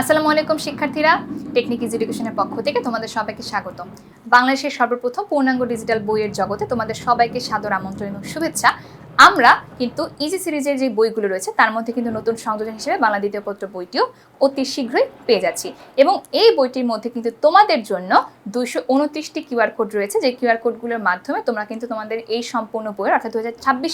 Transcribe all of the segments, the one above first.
আসসালামু আলাইকুম, শিক্ষার্থীরা। টেকনিক ইজ এডুকেশনের পক্ষ থেকে তোমাদের সবাইকে স্বাগত বাংলাদেশের সর্বপ্রথম পূর্ণাঙ্গ ডিজিটাল বইয়ের জগতে তোমাদের সবাইকে সাদর আমন্ত্রণ এবং শুভেচ্ছা। আমরা কিন্তু ইজি সিরিজের যে বইগুলো রয়েছে, তার মধ্যে কিন্তু নতুন সংযোজন হিসেবে বাংলা দ্বিতীয় পত্র বইটিও অতি শীঘ্রই পেয়ে যাচ্ছি। এবং এই বইটির মধ্যে কিন্তু তোমাদের জন্য দুইশো উনত্রিশটি কিউআর কোড রয়েছে। যে কিউআর কোডগুলোর মাধ্যমে তোমরা কিন্তু তোমাদের এই সম্পূর্ণ বইয়ের, অর্থাৎ দু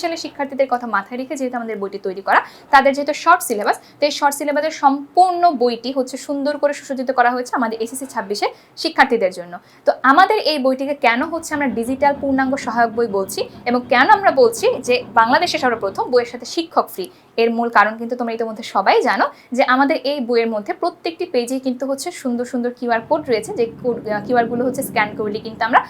সালের শিক্ষার্থীদের কথা মাথায় রেখে যেহেতু আমাদের বইটি তৈরি করা, তাদের যেহেতু শর্ট সিলেবাস তো এই শর্ট সিলেবাসের সম্পূর্ণ বইটি হচ্ছে সুন্দর করে সুসজ্জিত করা হয়েছে আমাদের এসএসসি ছাব্বিশে শিক্ষার্থীদের জন্য। তো আমাদের এই বইটিকে কেন হচ্ছে আমরা ডিজিটাল পূর্ণাঙ্গ সহায়ক বই বলছি এবং কেন আমরা বলছি যে বাংলাদেশে সর্বপ্রথম বইয়ের সাথে শিক্ষক ফ্রি এর মূল কারণ কিন্তু তোমরা ইতিমধ্যে সবাই জানো যে আমাদের এই বইয়ের মধ্যে প্রত্যেকটি পেজেই কিন্তু হচ্ছে সুন্দর সুন্দর কিউআর কোড রয়েছে যে কিউআরগুলো হচ্ছে স্ক্যান করলে কিন্তু আমরা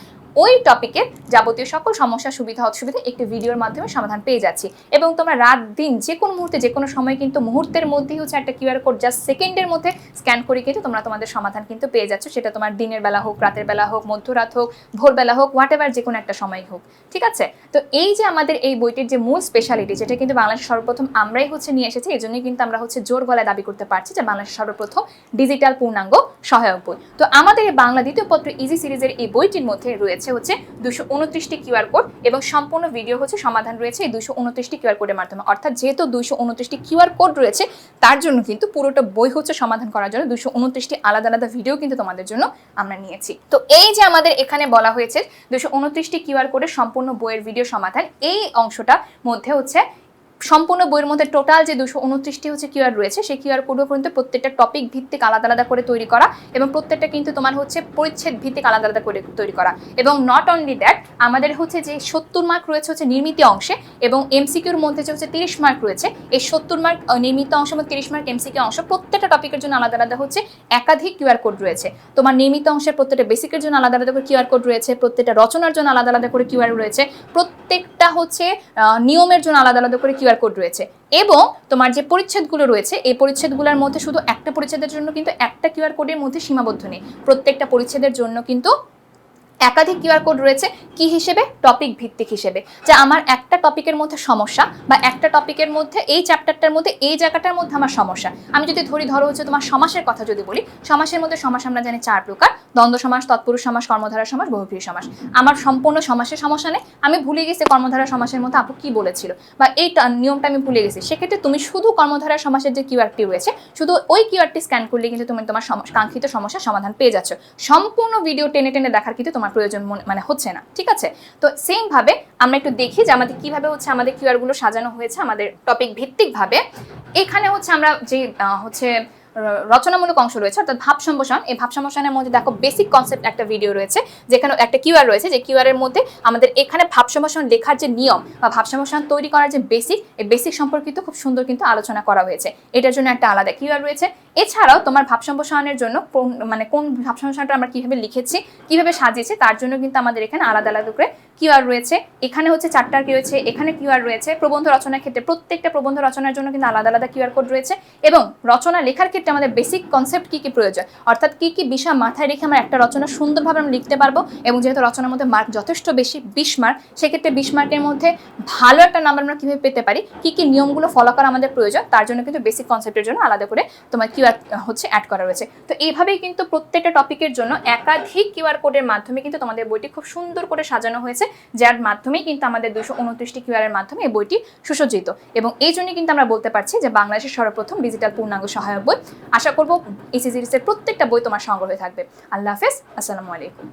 ওই টপিকের যাবতীয় সকল সমস্যা, সুবিধা, অসুবিধা একটি ভিডিওর মাধ্যমে সমাধান পেয়ে যাচ্ছি। এবং তোমরা রাত দিন যে কোনো মুহূর্তে, যে কোনো সময় কিন্তু মুহূর্তের মধ্যেই হচ্ছে একটা কিউআর কোড জাস্ট সেকেন্ডের মধ্যে স্ক্যান করে কিন্তু তোমরা তোমাদের সমাধান কিন্তু পেয়ে যাচ্ছ। সেটা তোমার দিনের বেলা হোক, রাতের বেলা হোক, মধ্যরাত হোক, ভোরবেলা হোক হোয়াট এভার যে কোনো একটা সময় হোক। ঠিক আছে? তো এই যে আমাদের এই বইটির যে মূল স্পেশালিটি যেটা কিন্তু বাংলাদেশের সর্বপ্রথম আমরাই হচ্ছে নিয়ে এসেছি এই জন্যই কিন্তু আমরা হচ্ছে জোর গলায় দাবি করতে পারছি যে বাংলাদেশের সর্বপ্রথম ডিজিটাল পূর্ণাঙ্গ সহায়ক বই। তো আমাদের এই বাংলা দ্বিতীয় পত্র ইজি সিরিজের এই বইটির মধ্যে রয়েছে হচ্ছে দুশো উনত্রিশটি কিউআর কোড এবং সম্পূর্ণ ভিডিও হচ্ছে সমাধান রয়েছে এই দুশো উনত্রিশটি কিউআর কোডের মাধ্যমে। অর্থাৎ যেহেতু দুশো উনত্রিশটি কিউআর কোড রয়েছে, তার জন্য কিন্তু পুরোটা বই হচ্ছে সমাধান করার জন্য দুশো উনত্রিশটি আলাদা আলাদা ভিডিও কিন্তু তোমাদের জন্য আমরা নিয়েছি। তো এই যে আমাদের এখানে বলা হয়েছে দুশো উনত্রিশটি কিউআর কোডের সম্পূর্ণ বইয়ের ভিডিও সমাধান, এই অংশটা মধ্যে হচ্ছে সম্পূর্ণ বইয়ের মধ্যে টোটাল যে দুশো উনত্রিশটি হচ্ছে কিউআর রয়েছে, সেই কিউআর কোডও পর্যন্ত প্রত্যেকটা টপিক ভিত্তিক আলাদা আলাদা করে তৈরি করা এবং প্রত্যেকটা কিন্তু তোমার হচ্ছে পরিচ্ছেদ ভিত্তিক আলাদা আলাদা করে তৈরি করা। এবং নট অনলি দ্যাট আমাদের হচ্ছে যে সত্তর মার্ক রয়েছে হচ্ছে নির্মিত অংশে এবং এমসিকিউর মধ্যে যে হচ্ছে তিরিশ মার্ক রয়েছে, এই সত্তর মার্ক নির্মিত অংশ এবং তিরিশ মার্ক এমসিকিউ অংশ প্রত্যেকটা টপিকের জন্য আলাদা আলাদা হচ্ছে একাধিক কিউআর কোড রয়েছে। তোমার নির্মিত অংশের প্রত্যেকটা বেসিকের জন্য আলাদা আলাদা করে কিউআর কোড রয়েছে, প্রত্যেকটা রচনার জন্য আলাদা আলাদা করে কিউআর রয়েছে, প্রত্যেকটা হচ্ছে নিয়মের জন্য আলাদা আলাদা করে কিউআর কোড রয়েছে। এবং তোমার যে পরিচ্ছেদগুলো রয়েছে, এই পরিচ্ছেদগুলোর মধ্যে শুধু একটা পরিচ্ছেদের জন্য কিন্তু একটা কিউআর কোডের মধ্যে সীমাবদ্ধ নেই। প্রত্যেকটা পরিচ্ছেদের জন্য কিন্তু একাধিক কিউআর কোড রয়েছে কি হিসেবে? টপিক ভিত্তিক হিসেবে। যে আমার একটা টপিকের মধ্যে সমস্যা বা একটা টপিকের মধ্যে এই চ্যাপ্টারটার মধ্যে এই জায়গাটার মধ্যে আমার সমস্যা। আমি যদি ধরি, ধরো হচ্ছে তোমার সমাসের কথা যদি বলি, সমাসের মধ্যে সমাস আমরা জানি চার প্রকার। দ্বন্দ্ব সমাস, তৎপুরুষ সমাস, কর্মধারা সমাস, বহুপ্রিয় সমাস। আমার সম্পূর্ণ সমাসের সমস্যা নেই। আমি ভুলে গেছি কর্মধারা সমাসের মধ্যে আপু কি বলেছিল। বা এই নিয়মটা আমি ভুলে গেছি। সেক্ষেত্রে তুমি শুধু কর্মধারা সমাসের যে কিউআরটি রয়েছে, শুধু ওই কিউআরটি স্ক্যান করলে কিন্তু তুমি তোমার কাঙ্ক্ষিত সমস্যার সমাধান পেয়ে যাচ্ছ। সম্পূর্ণ ভিডিও টেনে টেনে দেখার কিন্তু তোমার প্রয়োজন মানে হচ্ছে না, ঠিক আছে? তো সেম ভাবে আমরা একটু দেখি যে আমাদের কীভাবে হচ্ছে আমাদের কিউআরগুলো সাজানো হয়েছে আমাদের টপিক ভিত্তিক ভাবে এখানে হচ্ছে আমরা যে হচ্ছে রচনামূলক অংশ রয়েছে, অর্থাৎ ভাব সম্ভাষণ। এই ভাব সম্ভাষণের মধ্যে দেখো বেসিক কনসেপ্ট একটা ভিডিও রয়েছে, যেখানে একটা কিউআর রয়েছে, যে কিউআর এর মধ্যে আমাদের এখানে ভাব সম্ভাষণ লেখার যে নিয়ম বা ভাব সম্ভাষণ তৈরি করার যে বেসিক এই বেসিক সম্পর্কিত খুব সুন্দর কিন্তু আলোচনা করা হয়েছে। এটার জন্য একটা আলাদা কিউআর রয়েছে। এছাড়াও তোমার ভাব সম্ভাষণের জন্য কোন- মানে কোন ভাব সম্ভাষণটা আমরা কীভাবে লিখেছি, কীভাবে সাজিয়েছি, তার জন্য কিন্তু আমাদের এখানে আলাদা আলাদা করে কিউআর রয়েছে। এখানে হচ্ছে চারটার কি রয়েছে, এখানে কিউআর রয়েছে। প্রবন্ধ রচনার ক্ষেত্রে প্রত্যেকটা প্রবন্ধ রচনার জন্য কিন্তু আলাদা আলাদা কিউআর কোড রয়েছে এবং রচনা লেখার ক্ষেত্রে আমাদের বেসিক কনসেপ্ট কি কি প্রয়োজন? অর্থাৎ কি কি বিষয় মাথায় রেখে আমরা একটা রচনা সুন্দরভাবে আমরা লিখতে পারব? এবং যেহেতু রচনার মধ্যে মার্ক যথেষ্ট বেশি, বিশ মার্ক সেক্ষেত্রে বিশ মার্কের মধ্যে ভালো একটা নাম্বার আমরা কীভাবে পেতে পারি? কি কি নিয়মগুলো ফলো করা আমাদের প্রয়োজন? তার জন্য কিন্তু বেসিক কনসেপ্টের জন্য আলাদা করে তোমার কিউআর হচ্ছে অ্যাড করা রয়েছে। তো এইভাবেই কিন্তু প্রত্যেকটা টপিকের জন্য একাধিক কিউআর কোডের মাধ্যমে কিন্তু তোমাদের বইটি খুব সুন্দর করে সাজানো হয়েছে, যার মাধ্যমেই কিন্তু আমাদের দুশো উনত্রিশটি কিউআর এর মাধ্যমে এই বইটি সুসজ্জিত। এবং এই জন্যই কিন্তু আমরা বলতে পারছি যে বাংলাদেশের সর্বপ্রথম ডিজিটাল পূর্ণাঙ্গ সহায়ক বই আশা করব এই সিরিজের প্রত্যেকটা বই তোমার সংগ্রহে থাকবে। আল্লাহ হাফেজ আসসালামু আলাইকুম।